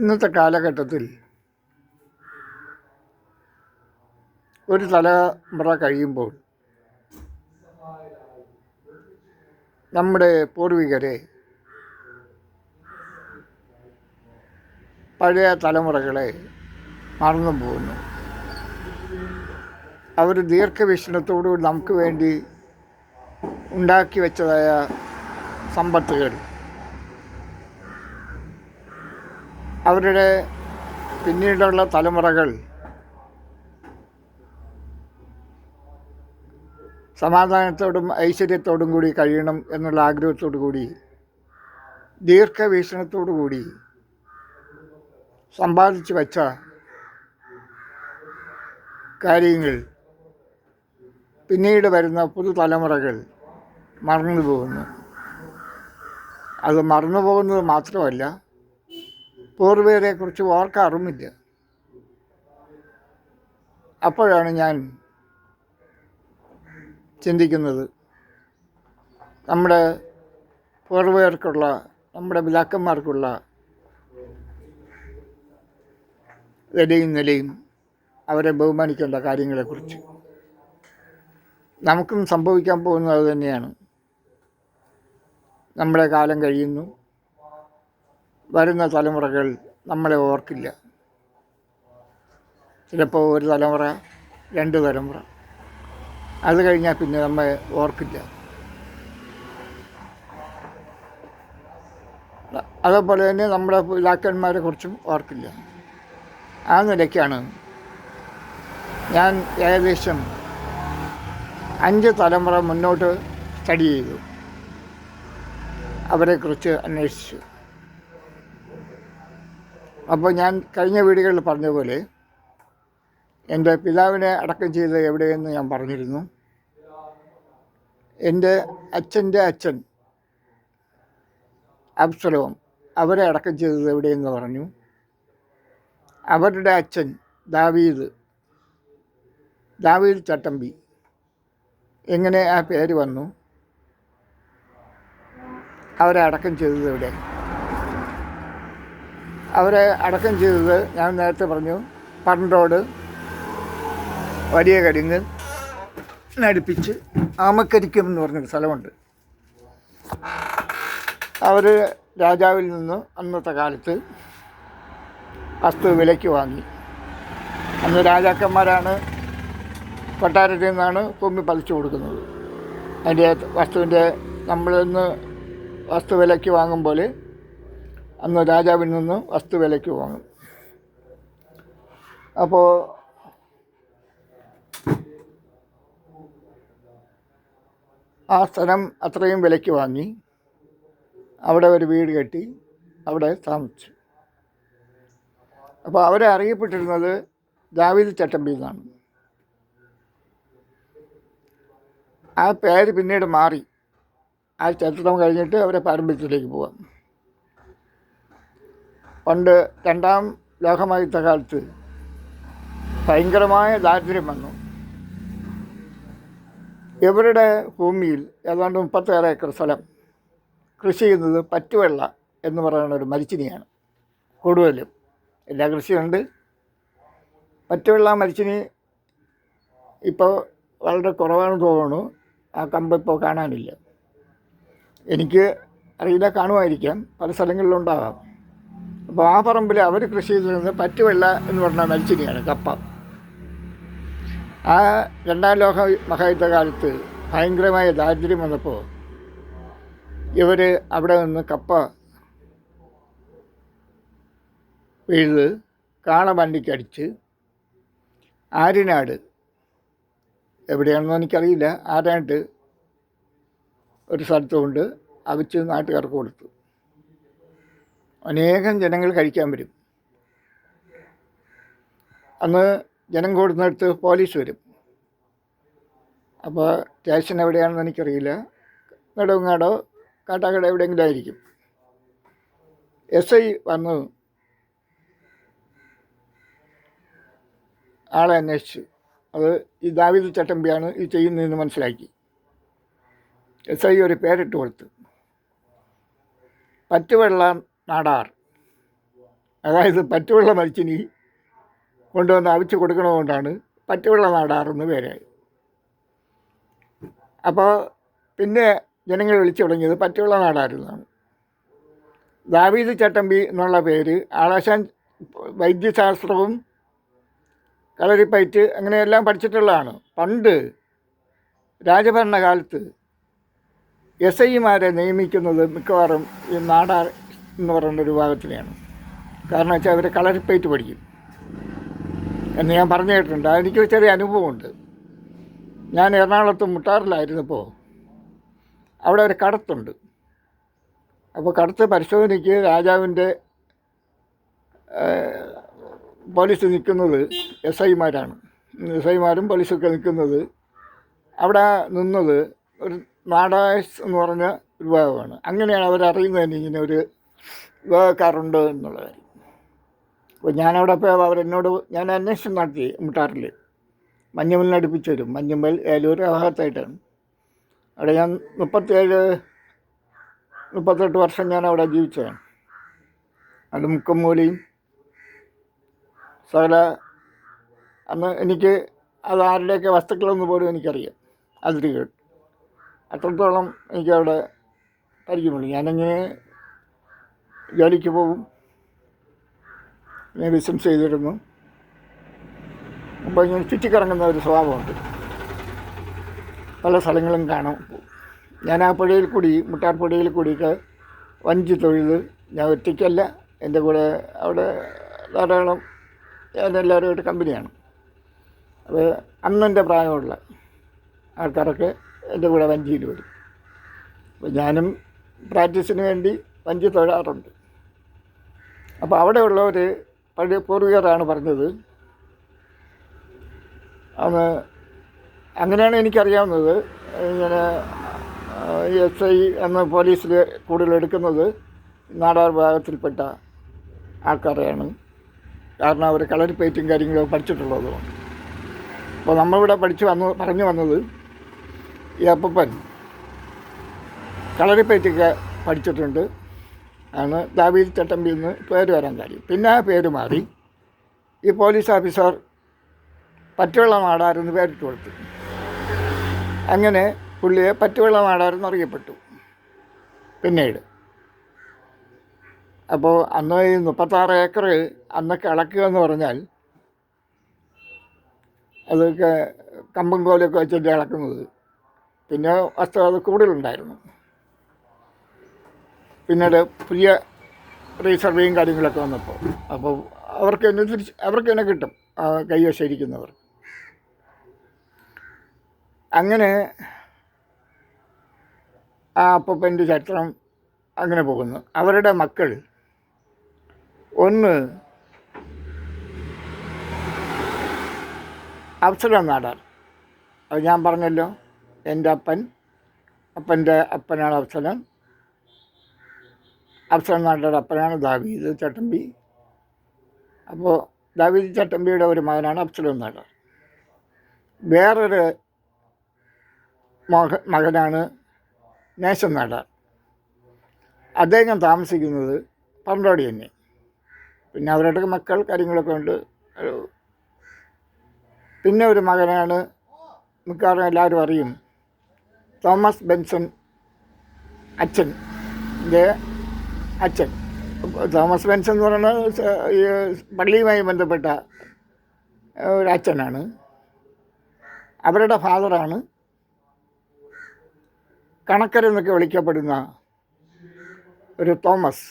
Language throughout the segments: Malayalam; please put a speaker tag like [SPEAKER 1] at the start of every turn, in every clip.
[SPEAKER 1] ഇന്നത്തെ കാലഘട്ടത്തിൽ ഒരു തലമുറ കഴിയുമ്പോൾ നമ്മുടെ പൂർവികരെ പഴയ തലമുറകളെ മറന്നു പോകുന്നു. അവർ ദീർഘവീക്ഷണത്തോടുകൂടി നമുക്ക് വേണ്ടി ഉണ്ടാക്കി വെച്ചതായ സമ്പത്തുകൾ അവരുടെ പിന്നീടുള്ള തലമുറകൾ സമാധാനത്തോടും ഐശ്വര്യത്തോടും കൂടി കഴിയണം എന്നുള്ള ആഗ്രഹത്തോടു കൂടി ദീർഘവീക്ഷണത്തോടു കൂടി സമ്പാദിച്ചു വച്ച കാര്യങ്ങൾ പിന്നീട് വരുന്ന പുതുതലമുറകൾ മറന്നു പോകുന്നു അത് മറന്നു പോകുന്നത് മാത്രമല്ല പൂർവികരെക്കുറിച്ച് ഓർക്കാറുമില്ല അപ്പോഴാണ് ഞാൻ ചിന്തിക്കുന്നത് നമ്മുടെ പൂർവികർക്കുള്ള നമ്മുടെ പിതാക്കന്മാർക്കുള്ള വിലയും നിലയും അവരെ ബഹുമാനിക്കേണ്ട കാര്യങ്ങളെക്കുറിച്ച്. നമുക്കും സംഭവിക്കാൻ പോകുന്നത് തന്നെയാണ്. നമ്മുടെ കാലം കഴിയുന്നു. വരുന്ന തലമുറകൾ നമ്മളെ ഓർക്കില്ല. ചിലപ്പോൾ ഒരു തലമുറ രണ്ട് തലമുറ. അത് കഴിഞ്ഞാൽ പിന്നെ നമ്മെ ഓർക്കില്ല. അതേപോലെ തന്നെ നമ്മുടെ പിതാക്കന്മാരെ കുറിച്ചും ഓർക്കില്ല. ആ നിലയ്ക്കാണ് ഞാൻ ഏകദേശം അഞ്ച് തലമുറ മുന്നോട്ട് സ്റ്റഡി ചെയ്തു. അവരെക്കുറിച്ച് അന്വേഷിച്ചു. അപ്പോൾ ഞാൻ കഴിഞ്ഞ വീടുകളിൽ പറഞ്ഞ പോലെ എന്റെ പിതാവിനെ അടക്കം ചെയ്ത് എവിടെയെന്ന് ഞാൻ പറഞ്ഞിരുന്നു. എന്റെ അച്ഛന്റെ അച്ഛൻ അബ്സലോം അവരെ അടക്കം ചെയ്തത് എവിടെയെന്ന് പറഞ്ഞു. അവരുടെ അച്ഛൻ ദാവീദ് ദാവീദ് ചട്ടമ്പി. എങ്ങനെ ആ പേര് വന്നു? അവരെ അടക്കം ചെയ്തത് എവിടെ അവരെ അടക്കം ചെയ്തത് ഞാൻ നേരത്തെ പറഞ്ഞു. പണ്ടോട് വലിയ കരിങ്ങ് നടിപ്പിച്ച് ആമക്കരിക്കം എന്ന് പറഞ്ഞൊരു സ്ഥലമുണ്ട്. അവർ രാജാവിൽ നിന്ന് അന്നത്തെ കാലത്ത് വസ്തു വിലയ്ക്ക് വാങ്ങി. അന്ന് രാജാക്കന്മാരാണ് കൊട്ടാരത്തിൽ നിന്നാണ് കുമ്മി പതിച്ചു കൊടുക്കുന്നത്. അതിന്റെ വസ്തുവിന്റെ നമ്മളിന്ന് വസ്തു വിലയ്ക്ക് വാങ്ങുമ്പോൾ അന്ന് രാജാവിൽ നിന്ന് വസ്തു വിലയ്ക്ക് വാങ്ങും. അപ്പോൾ ആ സ്ഥലം അത്രയും വിലയ്ക്ക് വാങ്ങി അവിടെ ഒരു വീട് കെട്ടി അവിടെ താമസിച്ചു. അപ്പോൾ അവരെ അറിയപ്പെട്ടിരുന്നത് ദാവീദ് ചട്ടമ്പി എന്നാണ് ആ പേര് പിന്നീട് മാറി. ആ ചരിത്രം കഴിഞ്ഞിട്ട് അവരെ പാരമ്പര്യത്തിലേക്ക് പോവാം. പണ്ട് രണ്ടാം ലോകമയുദ്ധ കാലത്ത് ഭയങ്കരമായ ദാരിദ്ര്യം വന്നു. ഇവരുടെ ഭൂമിയിൽ ഏതാണ്ട് മുപ്പത്തേറെ ഏക്കർ സ്ഥലം കൃഷി ചെയ്യുന്നത് പറ്റുവെള്ള എന്ന് പറയുന്ന ഒരു മരിച്ചിനിയാണ്. കൂടുതലും എല്ലാ കൃഷിയുണ്ട്. പറ്റുവെള്ള മരിച്ചിനി ഇപ്പോൾ വളരെ കുറവാണ് തോന്നുന്നു. ആ കമ്പ് ഇപ്പോൾ കാണാനില്ല. എനിക്ക് അറിയില്ല കാണുമായിരിക്കാം. പല സ്ഥലങ്ങളിലുണ്ടാകാം അപ്പോൾ ആ പറമ്പിൽ അവർ കൃഷി ചെയ്തിരുന്നത് പറ്റുവെള്ള എന്ന് പറഞ്ഞ മരിച്ചിനിയാണ് കപ്പ. ആ രണ്ടാം ലോക മഹായുദ്ധ കാലത്ത് ഭയങ്കരമായ ദാരിദ്ര്യം വന്നപ്പോൾ ഇവർ അവിടെ നിന്ന് കപ്പ വീഴുത് കാള വണ്ടിക്കടിച്ച് ആര്യനാട് എവിടെയാണെന്ന് എനിക്കറിയില്ല ആരാണ്ട് ഒരു സ്ഥലത്തുകൊണ്ട് അവിച്ച് നാട്ടുകാർക്ക് കൊടുത്തു. അനേകം ജനങ്ങൾ കഴിക്കാൻ വരും. അന്ന് ജനം കൂടുന്നിടത്ത് പോലീസ് വരും. അപ്പോൾ സ്റ്റേഷൻ എവിടെയാണെന്ന് എനിക്കറിയില്ല. നെടുങ്ങാടോ കാട്ടാക്കട എവിടെയെങ്കിലും ആയിരിക്കും. എസ് ഐ വന്ന് ആളെ അന്വേഷിച്ചു. അത് ഈ ദാവിദ് ചട്ടമ്പിയാണ് ഈ ചെയ്യുന്നതെന്ന് മനസ്സിലാക്കി. എസ് ഐ ഒരു പേരിട്ട് കൊടുത്തു. പറ്റുവെള്ള നാടാർ. അതായത് പറ്റുവെള്ള മരിച്ചിനി കൊണ്ടുവന്ന് അവിച്ച് കൊടുക്കണതുകൊണ്ടാണ് പറ്റുവെള്ള നാടാറെന്ന് പേരായി അപ്പോൾ പിന്നെ ജനങ്ങൾ വിളിച്ചു തുടങ്ങിയത് പറ്റുവെള്ള നാടായിരുന്നാണ് ദാവീദ് ചട്ടമ്പി എന്നുള്ള പേര് ആളാശാൻ വൈദ്യശാസ്ത്രവും കളരിപ്പയറ്റ് അങ്ങനെയെല്ലാം പഠിച്ചിട്ടുള്ളതാണ്. പണ്ട് രാജഭരണകാലത്ത് എസ് ഐമാരെ നിയമിക്കുന്നത് മിക്കവാറും ഈ നാടാർ എന്ന് പറയുന്ന ഒരു വിഭാഗത്തിലെയാണ്. കാരണം വെച്ചാൽ അവർ കളരിപ്പയറ്റ് പഠിക്കും. എന്ന് ഞാൻ പറഞ്ഞു കേട്ടിട്ടുണ്ട്. അതെനിക്ക് ചെറിയ അനുഭവമുണ്ട്. ഞാൻ എറണാകുളത്ത് മുട്ടാറിലായിരുന്നപ്പോൾ അവിടെ ഒരു കടത്തുണ്ട്. അപ്പോൾ കടത്ത് പരിശോധനയ്ക്ക് രാജാവിന്റെ പോലീസ് നിൽക്കുന്നത് എസ് ഐമാരാണ്. എസ് ഐമാരും പോലീസൊക്കെ നിൽക്കുന്നത് അവിടെ നിന്നത് ഒരു നാടായസ് എന്ന് പറഞ്ഞ വിഭാഗമാണ്. അങ്ങനെയാണ് അവരറിയുന്നത് തന്നെ ഇങ്ങനെ ഒരു വിഭാഗക്കാരുണ്ട് എന്നുള്ള കാര്യം അപ്പോൾ ഞാനവിടെ പോയപ്പോൾ അവരെന്നോട് ഞാൻ അന്വേഷണം നടത്തി മുട്ടാറിൽ. മഞ്ഞമ്മലിന് അടുപ്പിച്ച് വരും മഞ്ഞമ്മൽ ഏലൂർ ഭാഗത്തായിട്ടാണ് അവിടെ ഞാൻ മുപ്പത്തേഴ് മുപ്പത്തെട്ട് വർഷം ഞാൻ അവിടെ ജീവിച്ചതാണ്. അത് മുക്കമ്മൂലയും സകല അന്ന് എനിക്ക് അത് ആരുടെയൊക്കെ വസ്തുക്കളെന്ന് പോലും എനിക്കറിയാം. അതിരുകൾ അത്രത്തോളം എനിക്കവിടെ പരിചയമുള്ളൂ ഞാനങ്ങനെ ജോലിക്ക് പോകും പിന്നെ ബിസിനസ് ചെയ്തിരുന്നു. അപ്പോൾ ഇങ്ങനെ ചുറ്റിക്കറങ്ങുന്ന ഒരു സ്വഭാവമുണ്ട്. പല സ്ഥലങ്ങളും കാണാം. ഞാൻ ആ പുഴയിൽ കൂടി മുട്ടാർ പുഴയിൽ കൂടിയൊക്കെ വഞ്ചി തൊഴിൽ ഞാൻ ഒറ്റയ്ക്കല്ല. എന്റെ കൂടെ അവിടെ ധാരാളം ഞാൻ എല്ലാവരുമായിട്ട് കമ്പനിയാണ്. അത് അന്നെന്റെ പ്രായമുള്ള ആൾക്കാരൊക്കെ എന്റെ കൂടെ വഞ്ചിയിൽ വരും. അപ്പോൾ ഞാനും പ്രാക്ടീസിന് വേണ്ടി വഞ്ചി തൊഴാറുണ്ട്. അപ്പോൾ അവിടെയുള്ളവർ പഴയ പൂർവികരാണ് പറഞ്ഞത്. അന്ന് അങ്ങനെയാണ് എനിക്കറിയാവുന്നത്. ഇങ്ങനെ എസ് ഐ എന്ന പോലീസിൽ കൂടുതൽ എടുക്കുന്നത് നാടാർ വിഭാഗത്തിൽപ്പെട്ട ആൾക്കാരെയാണ്. കാരണം അവർ കളരിപ്പയറ്റും കാര്യങ്ങളൊക്കെ പഠിച്ചിട്ടുള്ളതുകൊണ്ട് അപ്പോൾ നമ്മളിവിടെ പഠിച്ചു വന്ന് പറഞ്ഞു വന്നത് ഈ അപ്പപ്പൻ കളരിപ്പേറ്റൊക്കെ പഠിച്ചിട്ടുണ്ട്. ആണ് ദാവീൽ തട്ടമ്പിൽ നിന്ന് പേര് വരാൻ കാര്യം. പിന്നെ ആ പേര് മാറി. ഈ പോലീസ് ഓഫീസർ പറ്റുവെള്ള നാടാരെന്ന് പേരിട്ട് കൊടുത്തു. അങ്ങനെ പുള്ളിയെ പറ്റുവെള്ള നാടാരെന്ന് അറിയപ്പെട്ടു. പിന്നീട്. അപ്പോൾ അന്ന് ഈ മുപ്പത്താറ് ഏക്കർ അന്ന് കിളക്കുക എന്ന് പറഞ്ഞാൽ അതൊക്കെ കമ്പും കോലൊക്കെ വെച്ചിട്ട് ഇളക്കുന്നത്. പിന്നെ വസ്തു അത് കൂടുതലുണ്ടായിരുന്നു. പിന്നീട് പുതിയ റീസർവേയും കാര്യങ്ങളൊക്കെ വന്നപ്പോൾ അപ്പോൾ അവർക്ക് അനുസരിച്ച് അവർക്ക് തന്നെ കിട്ടും ആ കൈവശം അങ്ങനെ ആ അപ്പന്റെ ചരിത്രം അങ്ങനെ പോകുന്നു. അവരുടെ മക്കൾ ഒന്ന് അവസരം നാടാർ. അത് ഞാൻ പറഞ്ഞല്ലോ എന്റെ അപ്പൻ അപ്പന്റെ അപ്പനാണ് അപ്സലൻ അപ്സരൻ നാടാരുടെ അപ്പനാണ് ദാവീദ് ചട്ടമ്പി. അപ്പോൾ ദാവീദ് ചട്ടമ്പിയുടെ ഒരു മകനാണ് അപ്സലൻ നാട്ടർ വേറൊരു മക മകനാണ് നേശൻ നാടാർ. അദ്ദേഹം താമസിക്കുന്നത് പണ്ടോടി തന്നെ. പിന്നെ അവരുടെ മക്കൾ കാര്യങ്ങളൊക്കെ ഉണ്ട്. പിന്നെ ഒരു മകനാണ് മിക്കവാറും എല്ലാവരും അറിയും തോമസ് ബെൻസൺ അച്ഛൻ. എന്റെ അച്ഛൻ. തോമസ് ബെൻസൺ എന്ന് പറയുന്നത് ഈ പള്ളിയുമായി ബന്ധപ്പെട്ട ഒരു അച്ഛനാണ്. അവരുടെ ഫാദറാണ്. കണക്കരെന്നൊക്കെ വിളിക്കപ്പെടുന്ന ഒരു തോമസ്.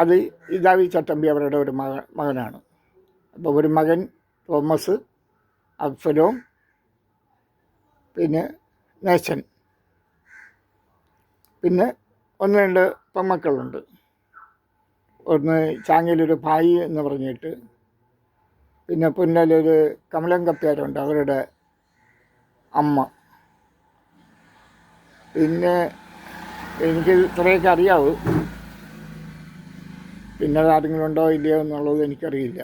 [SPEAKER 1] അത് ഇതാവി ചട്ടമ്പി അവരുടെ ഒരു മക മകനാണ്. അപ്പോൾ ഒരു മകൻ തോമസ് അബ്സലോം പിന്നെ നേശൻ പിന്നെ ഒന്ന് രണ്ട് പെമ്മക്കളുണ്ട്. ഒന്ന് ചാങ്ങയിലൊരു ഭായി എന്ന് പറഞ്ഞിട്ട്. പിന്നെ പുന്നലൊരു കമലം കപ്പ്യാരുണ്ട് അവരുടെ അമ്മ. പിന്നെ എനിക്ക് ഇത്രയൊക്കെ അറിയാവൂ. പിന്നെ ആരെങ്കിലും ഉണ്ടോ ഇല്ലയോ എന്നുള്ളത് എനിക്കറിയില്ല.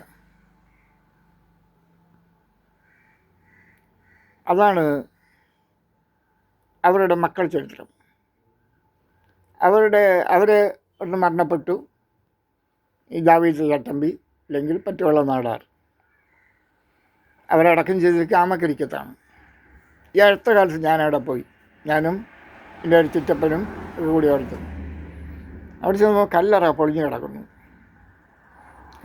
[SPEAKER 1] അതാണ് അവരുടെ മക്കൾ ചരിത്രം. അവരുടെ അവർ ഒന്ന് മരണപ്പെട്ടു. ഈ ദാവീദ് ചട്ടമ്പി അല്ലെങ്കിൽ പറ്റുവള്ള നാടാർ. അവരടക്കം ചെയ്തിരിക്കുക ആമക്കരിക്കത്താണ് ഈ അടുത്ത കാലത്ത് ഞാനവിടെ പോയി. ഞാനും എന്റെ ഒരു ചിറ്റപ്പനും കൂടി ഓർത്തു അവിടെ ചെന്നപ്പോൾ കല്ലറ പൊളിഞ്ഞു കിടക്കുന്നു.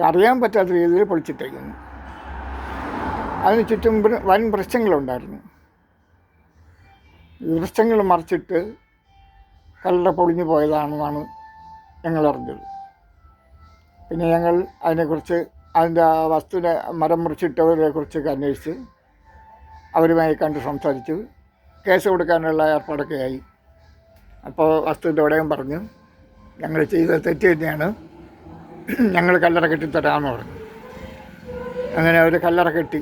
[SPEAKER 1] അറിയാൻ പറ്റാത്ത രീതിയിൽ പൊളിച്ചിട്ടേക്കുന്നു. അതിന് ചുറ്റും വൻ വൃക്ഷങ്ങളുണ്ടായിരുന്നു. വൃക്ഷങ്ങൾ മറിച്ചിട്ട് കല്ലറ പൊളിഞ്ഞു പോയതാണെന്നാണ് ഞങ്ങൾ അറിഞ്ഞത് പിന്നെ ഞങ്ങൾ അതിനെക്കുറിച്ച് അതിന്റെ ആ വസ്തുവിനെ മരം മുറിച്ചിട്ടവരെ കുറിച്ചൊക്കെ അന്വേഷിച്ച് അവരുമായി കണ്ട് സംസാരിച്ചു കേസ് കൊടുക്കാനുള്ള ഏർപ്പാടൊക്കെ ആയി. അപ്പോൾ വസ്തുവിന്റെ ഉടയം പറഞ്ഞു ഞങ്ങൾ ചെയ്ത തെറ്റ് തന്നെയാണ്. ഞങ്ങൾ കല്ലറ കെട്ടിത്തരാമെന്ന് പറഞ്ഞു. അങ്ങനെ അവർ കല്ലറ കെട്ടി.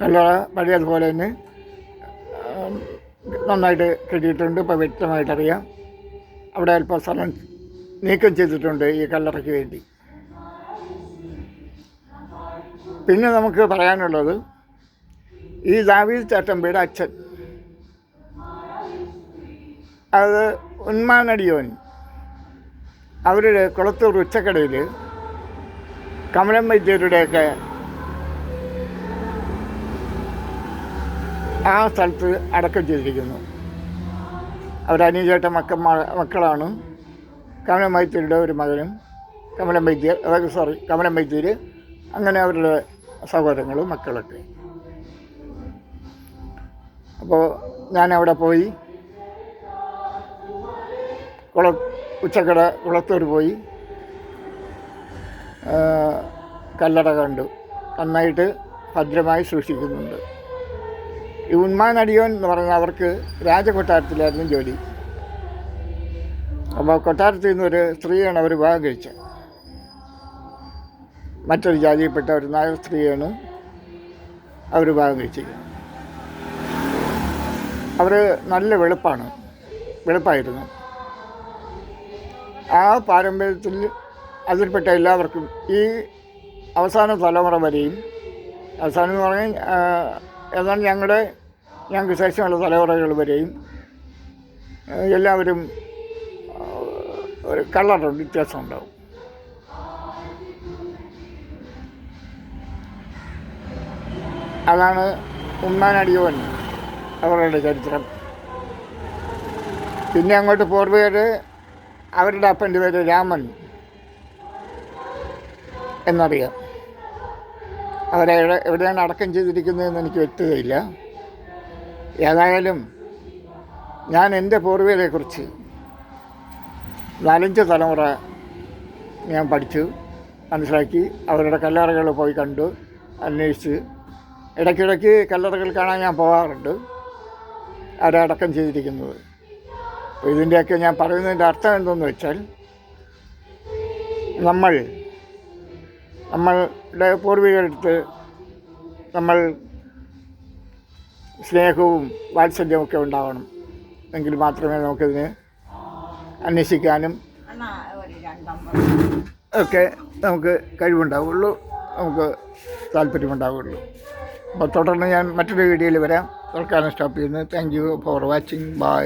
[SPEAKER 1] കല്ലറ പഴയതുപോലെ തന്നെ നന്നായിട്ട് കെട്ടിയിട്ടുണ്ട് ഇപ്പോൾ വ്യക്തമായിട്ടറിയാം. അവിടെ അല്പം സ്ഥലം നീക്കം ചെയ്തിട്ടുണ്ട് ഈ കല്ലറയ്ക്ക് വേണ്ടി. പിന്നെ നമുക്ക് പറയാനുള്ളത് ഈ ദാവീദ് ചാട്ടമ്പിയുടെ അച്ഛൻ അത് ഉന്മാനടിയോൻ അവരുടെ കുളത്തൂർ ഉച്ചക്കടയിൽ കമലം വൈദ്യരുടെയൊക്കെ ആ സ്ഥലത്ത് അടക്കം ചെയ്തിരിക്കുന്നു. അവരനിയചേട്ട മക്ക മക്കളാണ്. കമലം വൈദ്യരുടെ ഒരു മകനും കമലം വൈദ്യർ അതായത് സോറി കമലം വൈദ്യർ അങ്ങനെ അവരുടെ സഹോദരങ്ങളും മക്കളൊക്കെ. അപ്പോൾ ഞാൻ അവിടെ പോയി. കുള ഉച്ചക്കട കുളത്തൂർ പോയി. കല്ലട കണ്ടു. നന്നായിട്ട് ഭദ്രമായി സൂക്ഷിക്കുന്നുണ്ട്. ഈ ഉന്മാനടിയോൻ എന്ന് പറഞ്ഞാൽ അവർക്ക് രാജകൊട്ടാരത്തിലായിരുന്നു ജോലി. അപ്പോൾ കൊട്ടാരത്തിൽ നിന്ന് ഒരു സ്ത്രീയാണ് അവർ വിവാഹം കഴിച്ചത്. മറ്റൊരു ജാതിയിൽപ്പെട്ട ഒരു നായർ സ്ത്രീയാണ് അവർ വിവാഹം കഴിച്ചിരിക്കുന്നത് അവർ നല്ല വെളുപ്പാണ് വെളുപ്പായിരുന്നു. ആ പാരമ്പര്യത്തിൽ അതിൽപ്പെട്ട എല്ലാവർക്കും ഈ അവസാന തലമുറ വരെയും അവസാനം എന്ന് പറഞ്ഞാൽ ഏതാണ്ട് ഞങ്ങളുടെ ഞങ്ങൾക്ക് ശേഷമുള്ള തലമുറകൾ വരെയും എല്ലാവരും ഒരു കളറുണ്ട് വ്യത്യാസം ഉണ്ടാവും. അതാണ് ഉമ്മാനടിയോൻ അവരുടെ ചരിത്രം. പിന്നെ അങ്ങോട്ട് പൂർവികർ അവരുടെ അപ്പന്റെ പേര് രാമൻ എന്നറിയാം. അവരെ എവിടെ എവിടെയാണ് അടക്കം ചെയ്തിരിക്കുന്നതെന്ന് എനിക്ക് വ്യക്തതയില്ല. ഏതായാലും ഞാൻ എന്റെ പൂർവികരെക്കുറിച്ച് നാലഞ്ച് തലമുറ ഞാൻ പഠിച്ചു മനസ്സിലാക്കി അവരുടെ കല്ലറകൾ പോയി കണ്ടു അന്വേഷിച്ച്. ഇടയ്ക്കിടയ്ക്ക് കല്ലറകൾ കാണാൻ ഞാൻ പോകാറുണ്ട് അവരെ അടക്കം ചെയ്തിരിക്കുന്നത്? ഇതിന്റെയൊക്കെ ഞാൻ പറയുന്നതിന്റെ അർത്ഥം എന്തെന്ന് വെച്ചാൽ നമ്മൾ നമ്മളുടെ പൂർവികരെടുത്ത് നമ്മൾ സ്നേഹവും വാത്സല്യവും ഒക്കെ ഉണ്ടാവണം. എങ്കിൽ മാത്രമേ നമുക്കിതിനെ അന്വേഷിക്കാനും ഒക്കെ നമുക്ക് കഴിവുണ്ടാവുള്ളൂ. നമുക്ക് താല്പര്യമുണ്ടാവുള്ളൂ. അപ്പോൾ തുടർന്ന് ഞാൻ മറ്റൊരു വീഡിയോയിൽ വരാം. തൽക്കാലം സ്റ്റോപ്പ് ചെയ്യുന്നു. Thank you for watching bye